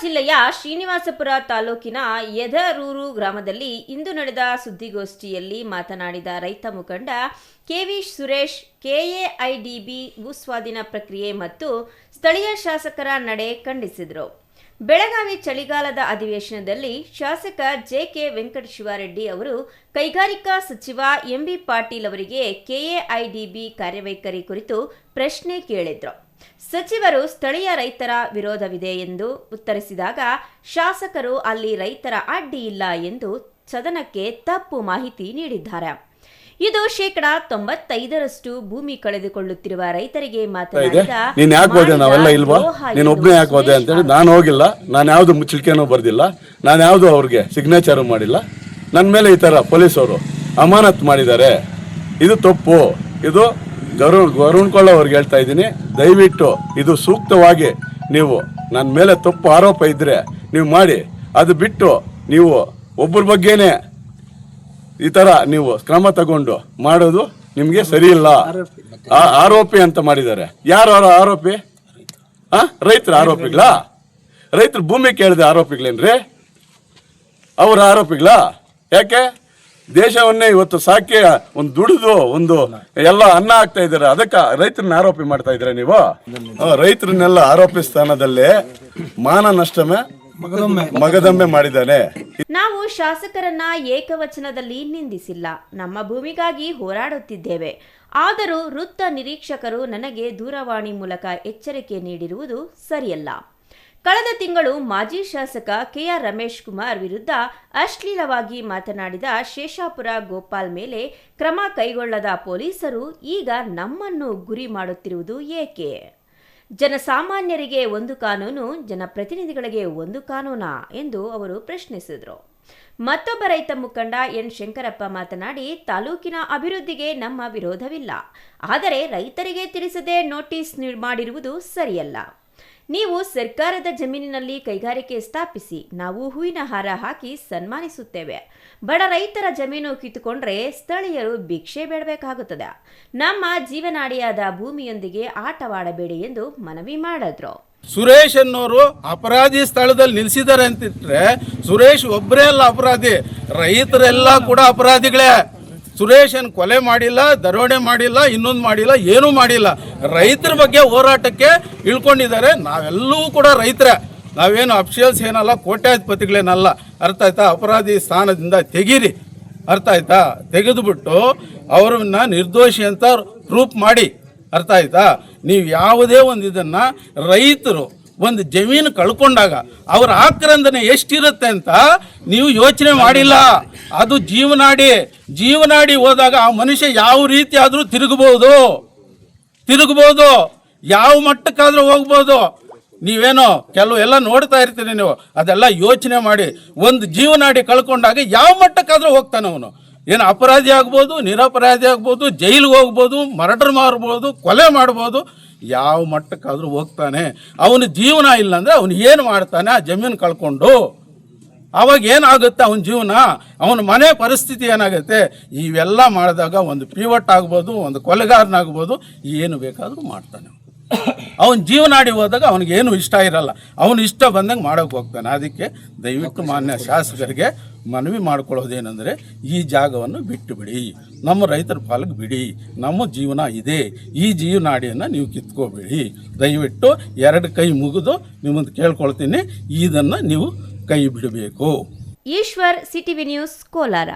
ಜಿಲ್ಲೆಯ ಶ್ರೀನಿವಾಸಪುರ ತಾಲೂಕಿನ ಯದರೂರು ಗ್ರಾಮದಲ್ಲಿ ಇಂದು ನಡೆದ ಸುದ್ದಿಗೋಷ್ಠಿಯಲ್ಲಿ ಮಾತನಾಡಿದ ರೈತ ಮುಖಂಡ ಕೆವಿ ಸುರೇಶ್, ಕೆಎಐಡಿಬಿ ಭೂಸ್ವಾಧೀನ ಪ್ರಕ್ರಿಯೆ ಮತ್ತು ಸ್ಥಳೀಯ ಶಾಸಕರ ನಡೆ ಖಂಡಿಸಿದರು. ಬೆಳಗಾವಿ ಚಳಿಗಾಲದ ಅಧಿವೇಶನದಲ್ಲಿ ಶಾಸಕ ಜೆಕೆ ವೆಂಕಟಶಿವಾರೆಡ್ಡಿ ಅವರು ಕೈಗಾರಿಕಾ ಸಚಿವ ಎಂಬಿ ಪಾಟೀಲ್ ಅವರಿಗೆ ಕೆಎಐಡಿಬಿ ಕಾರ್ಯವೈಖರಿ ಕುರಿತು ಪ್ರಶ್ನೆ ಕೇಳಿದ್ರು. ಸಚಿವರು ಸ್ಥಳೀಯ ರೈತರ ವಿರೋಧವಿದೆ ಎಂದು ಉತ್ತರಿಸಿದಾಗ ಶಾಸಕರು ಅಲ್ಲಿ ರೈತರ ಅಡ್ಡಿ ಇಲ್ಲ ಎಂದು ಸದನಕ್ಕೆ ತಪ್ಪು ಮಾಹಿತಿ ನೀಡಿದ್ದಾರೆ. ಇದು ಶೇಕಡಾ ತೊಂಬತ್ತೈದರಷ್ಟು ಭೂಮಿ ಕಳೆದುಕೊಳ್ಳುತ್ತಿರುವ ರೈತರಿಗೆ ಮಾತನಾಡಿದ ನೀನ್ ಯಾಕೆ ಹೋದೆ? ನಾವೆಲ್ಲ ಇಲ್ವಾ? ನೀನ್ ಯಾಕೆ ಹೋದೆ ಸುರೇಶ್ ಅಂತೇಳಿ ನಾನು ಹೋಗಿಲ್ಲ. ನಾನು ಯಾವ್ದು ಮುಚ್ಚಳಿಕೆನೂ ಬರ್ದಿಲ್ಲ. ನಾನು ಯಾವ್ದು ಅವ್ರಿಗೆ ಸಿಗ್ನೇಚರ್ ಮಾಡಿಲ್ಲ. ನನ್ನ ಮೇಲೆ ಈ ತರ ಪೊಲೀಸವರು ಅಮಾನತ್ ಮಾಡಿದ್ದಾರೆ. ಇದು ತಪ್ಪು. ಇದು ಗರುಣ್ ಕೊಳ್ಳ ಅವ್ರಿಗೆ ಹೇಳ್ತಾ ಇದ್ದೀನಿ, ದಯವಿಟ್ಟು ಇದು ಸೂಕ್ತವಾಗಿ ನೀವು ನನ್ನ ಮೇಲೆ ತಪ್ಪು ಆರೋಪ ಇದ್ರೆ ನೀವು ಮಾಡಿ. ಅದು ಬಿಟ್ಟು ನೀವು ಒಬ್ಬರ ಬಗ್ಗೆನೇ ಈ ತರ ನೀವು ಕ್ರಮ ತಗೊಂಡು ಮಾಡೋದು ನಿಮಗೆ ಸರಿ ಇಲ್ಲ. ಆರೋಪಿ ಅಂತ ಮಾಡಿದ್ದಾರೆ. ಯಾರು ಆರೋಪಿ? ಆ, ರೈತರ ಆರೋಪಿಗಳಾ ರೈತರು ಭೂಮಿ ಕೇಳಿದ ಆರೋಪಿಗಳೇನ್ರಿ? ಅವರ ಆರೋಪಿಗಳಾ ಯಾಕೆ? ದೇಶವನ್ನೇ ಇವತ್ತು ಸಾಕಿ ಒಂದು ದುಡಿದು ಒಂದು ಎಲ್ಲ ಅನ್ನ ಆಗ್ತಾ ಇದ್ದಾರೆ. ಅದಕ್ಕೆ ರೈತರನ್ನ ಆರೋಪಿ ಮಾಡ್ತಾ ಇದ್ರೆ ನೀವು? ರೈತರನ್ನೆಲ್ಲ ಆರೋಪಿ ಸ್ಥಾನದಲ್ಲೇ ಮಾನ ನಷ್ಟಮೆ ಮಗದೊಮ್ಮೆ ಮಾಡಿದ್ದಾನೆ. ನಾವು ಶಾಸಕರನ್ನ ಏಕವಚನದಲ್ಲಿ ನಿಂದಿಸಿಲ್ಲ. ನಮ್ಮ ಭೂಮಿಗಾಗಿ ಹೋರಾಡುತ್ತಿದ್ದೇವೆ. ಆದರೂ ವೃತ್ತ ನಿರೀಕ್ಷಕರು ನನಗೆ ದೂರವಾಣಿ ಮೂಲಕ ಎಚ್ಚರಿಕೆ ನೀಡಿರುವುದು ಸರಿಯಲ್ಲ. ಕಳೆದ ತಿಂಗಳು ಮಾಜಿ ಶಾಸಕ ಕೆಆರ್ ರಮೇಶ್ ಕುಮಾರ್ ವಿರುದ್ಧ ಅಶ್ಲೀಲವಾಗಿ ಮಾತನಾಡಿದ ಶೇಷಾಪುರ ಗೋಪಾಲ್ ಮೇಲೆ ಕ್ರಮ ಕೈಗೊಳ್ಳದ ಪೊಲೀಸರು ಈಗ ನಮ್ಮನ್ನು ಗುರಿ ಮಾಡುತ್ತಿರುವುದು ಏಕೆ? ಜನಸಾಮಾನ್ಯರಿಗೆ ಒಂದು ಕಾನೂನು, ಜನಪ್ರತಿನಿಧಿಗಳಿಗೆ ಒಂದು ಕಾನೂನಾ ಎಂದು ಅವರು ಪ್ರಶ್ನಿಸಿದರು. ಮತ್ತೊಬ್ಬ ರೈತ ಮುಖಂಡ ಎನ್ ಶಂಕರಪ್ಪ ಮಾತನಾಡಿ, ತಾಲೂಕಿನ ಅಭಿವೃದ್ಧಿಗೆ ನಮ್ಮ ವಿರೋಧವಿಲ್ಲ. ಆದರೆ ರೈತರಿಗೆ ತಿಳಿಸದೆ ನೋಟಿಸ್ ಮಾಡಿರುವುದು ಸರಿಯಲ್ಲ. ನೀವು ಸರ್ಕಾರದ ಜಮೀನಿನಲ್ಲಿ ಕೈಗಾರಿಕೆ ಸ್ಥಾಪಿಸಿ, ನಾವು ಹೂವಿನ ಹಾರ ಹಾಕಿ ಸನ್ಮಾನಿಸುತ್ತೇವೆ. ಬಡ ರೈತರ ಜಮೀನು ಕಿತ್ತುಕೊಂಡ್ರೆ ಸ್ಥಳೀಯರು ಭಿಕ್ಷೆ ಬೇಡಬೇಕಾಗುತ್ತದೆ. ನಮ್ಮ ಜೀವನಾಡಿಯಾದ ಭೂಮಿಯೊಂದಿಗೆ ಆಟವಾಡಬೇಡಿ ಎಂದು ಮನವಿ ಮಾಡಿದ್ರು. ಸುರೇಶ್ ಅನ್ನೋರು ಅಪರಾಧಿ ಸ್ಥಳದಲ್ಲಿ ನಿಲ್ಸಿದ್ದಾರೆ ಅಂತಿಟ್ರೆ ಸುರೇಶ್ ಒಬ್ಬರೇ ಅಲ್ಲ ಅಪರಾಧಿ, ರೈತರೆಲ್ಲ ಕೂಡ ಅಪರಾಧಿಗಳೇ. ಸುರೇಶ್ ಏನು ಕೊಲೆ ಮಾಡಿಲ್ಲ, ದರೋಡೆ ಮಾಡಿಲ್ಲ, ಇನ್ನೊಂದು ಮಾಡಿಲ್ಲ, ಏನೂ ಮಾಡಿಲ್ಲ. ರೈತರ ಬಗ್ಗೆ ಹೋರಾಟಕ್ಕೆ ಇಳ್ಕೊಂಡಿದ್ದಾರೆ. ನಾವೆಲ್ಲವೂ ಕೂಡ ರೈತರೇ. ನಾವೇನು ಅಫಿಷಿಯಲ್ಸ್ ಏನಲ್ಲ, ಕೋಟ್ಯಾಧಿಪತಿಗಳೇನಲ್ಲ. ಅರ್ಥ ಆಯ್ತಾ? ಅಪರಾಧಿ ಸ್ಥಾನದಿಂದ ತೆಗೀರಿ. ಅರ್ಥ ಆಯ್ತಾ? ತೆಗೆದುಬಿಟ್ಟು ಅವ್ರನ್ನ ನಿರ್ದೋಷಿ ಅಂತ ಪ್ರೂಫ್ ಮಾಡಿ. ಅರ್ಥ ಆಯ್ತಾ? ನೀವು ಯಾವುದೇ ಒಂದು ಇದನ್ನು ರೈತರು ಒಂದು ಜಮೀನು ಕಳ್ಕೊಂಡಾಗ ಅವರ ಆಕ್ರಂದನೆ ಎಷ್ಟಿರುತ್ತೆ ಅಂತ ನೀವು ಯೋಚನೆ ಮಾಡಿಲ್ಲ. ಅದು ಜೀವನಾಡಿ ಜೀವನಾಡಿ ಹೋದಾಗ ಆ ಮನುಷ್ಯ ಯಾವ ರೀತಿ ಆದರೂ ತಿರುಗಬಹುದು. ತಿರುಗಬಹುದು. ಯಾವ ಮಟ್ಟಕ್ಕಾದರೂ ಹೋಗ್ಬೋದು. ನೀವೇನೋ ಕೆಲವು ಎಲ್ಲ ನೋಡ್ತಾ ಇರ್ತೀನಿ ನೀವು. ಅದೆಲ್ಲ ಯೋಚನೆ ಮಾಡಿ. ಒಂದು ಜೀವನಾಡಿ ಕಳ್ಕೊಂಡಾಗ ಯಾವ ಮಟ್ಟಕ್ಕಾದರೂ ಹೋಗ್ತಾನೆ ಅವನು. ಏನು ಅಪರಾಧಿ ಆಗ್ಬೋದು, ನಿರಪರಾಧಿ ಆಗ್ಬೋದು, ಜೈಲಿಗೆ ಹೋಗ್ಬೋದು, ಮರ್ಡರ್ ಮಾಡ್ಬೋದು ಕೊಲೆ ಮಾಡ್ಬೋದು. ಯಾವ ಮಟ್ಟಕ್ಕಾದರೂ ಹೋಗ್ತಾನೆ. ಅವನ ಜೀವನ ಇಲ್ಲ ಅಂದರೆ ಅವನು ಏನು ಮಾಡ್ತಾನೆ? ಆ ಜಮೀನು ಕಳ್ಕೊಂಡು. ಅವಾಗ ಏನಾಗುತ್ತೆ ಅವನ ಜೀವನ? ಅವನ ಮನೆ ಪರಿಸ್ಥಿತಿ ಏನಾಗುತ್ತೆ? ಇವೆಲ್ಲ ಮಾಡಿದಾಗ ಒಂದು ಪಿವಟ್ ಆಗ್ಬೋದು, ಒಂದು ಕೊಲೆಗಾರನಾಗ್ಬೋದು, ಏನು ಬೇಕಾದರೂ ಮಾಡ್ತಾನೆ. ಅವನ ಜೀವನಾಡಿ ಹೋದಾಗ ಅವನಿಗೇನು ಇಷ್ಟ ಇರಲ್ಲ. ಅವನು ಇಷ್ಟ ಬಂದಂಗೆ ಮಾಡೋಕೆ ಹೋಗ್ತಾನೆ. ಅದಕ್ಕೆ ದಯವಿಟ್ಟು ಮಾನ್ಯ ಶಾಸಕರಿಗೆ ಮನವಿ ಮಾಡ್ಕೊಳ್ಳೋದೇನೆಂದರೆ ಈ ಜಾಗವನ್ನು ಬಿಟ್ಟು ಬಿಡಿ ನಮ್ಮ ರೈತರ ಪಾಲಿಗೆ ಬಿಡಿ. ನಮ್ಮ ಜೀವನ ಇದೆ. ಈ ಜೀವನಾಡಿಯನ್ನು ನೀವು ಕಿತ್ಕೋಬೇಡಿ. ದಯವಿಟ್ಟು ಎರಡು ಕೈ ಮುಗಿದು ನಿಮ್ಮನ್ನು ಕೇಳ್ಕೊಳ್ತೀನಿ. ಇದನ್ನು ನೀವು ಕೈ ಬಿಡಬೇಕು. Eshwar CTV news Kolar.